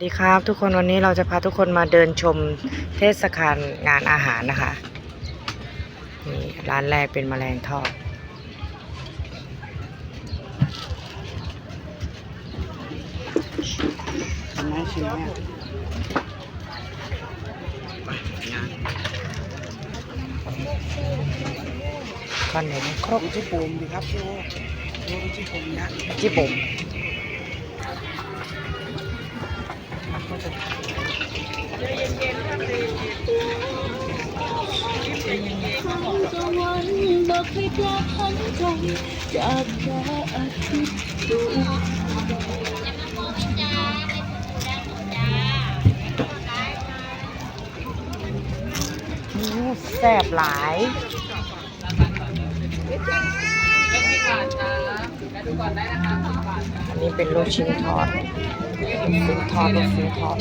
สวัสดีครับทุกคนวันนี้เราจะพาทุกคนมาเดินชมเทศกาลงานอาหารนะคะนี่ร้านแรกเป็นแมลงทอดทำไมชิมแม่ขนมครกดูที่ปุ่มดีครับดูดูที่ปุ่มยักษ์ญี่ปุ่น อกให้ปลาพันใจจากพระอาทิตย์ตกอู้แซ่บหลายอันนี้เป็นลูกชิ้นทอดลูกชิ้นทอดลูกชิ้นทอด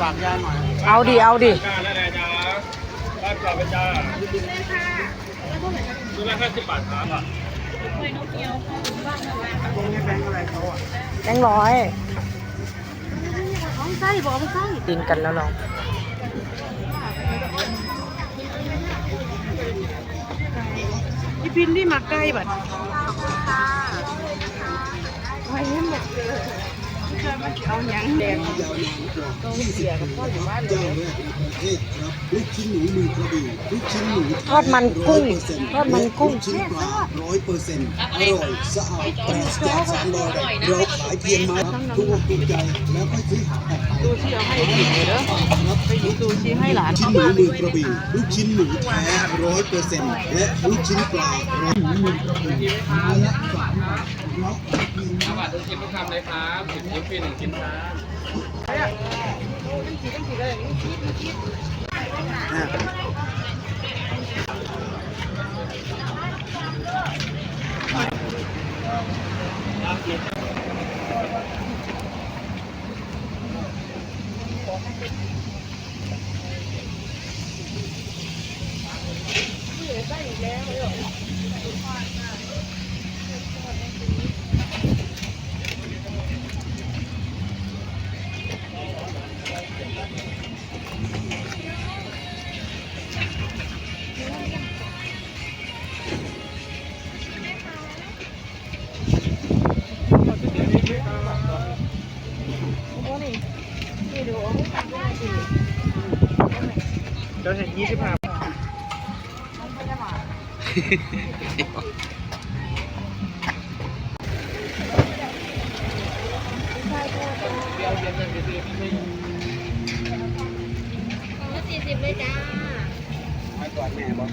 ฝากยายหน่อยเอาดิเอาดิจ้าได้เลยจ้าบ้านกรอบเป็นจ้าซื้อละห้าสิบบาทครับอะตรงนี้แบงค์อะไรเขาอะแบงค์ร้อยเอาไส้บอกเอาไส้กินกันแล้วเหรอพี่พินนี่มาใกล้บัด ทอดมันกุ้งทอดมันกุ้งชิ้นปลาร้อยเปอร์เซ็นต์อร่อยสะอาดปราศจากสารลอยเราขายเพียงไม้ทุกอกถูกใจแล้วก็ซื้อหาออไปดูที่เอาให้กินเลยเด้อไปดูชี้ให้หลานชิ้นหมูมือกระบี่ลูกชิ้นหมูแท้ร้อยเปอร์เซ็นต์และลูกชิ้นปลาร้อยหมูมือกระบี่ไม้ละสามบาทเราขายเพียงไม้บทุกชิ้นทุกคำเลยครับสิบชิ้นฟรีหนึ่งชิ้นครับ เดี๋ยวเห็นยี่สิบห้า สี่สิบเลยจ้าให้ก่อนแม่บอก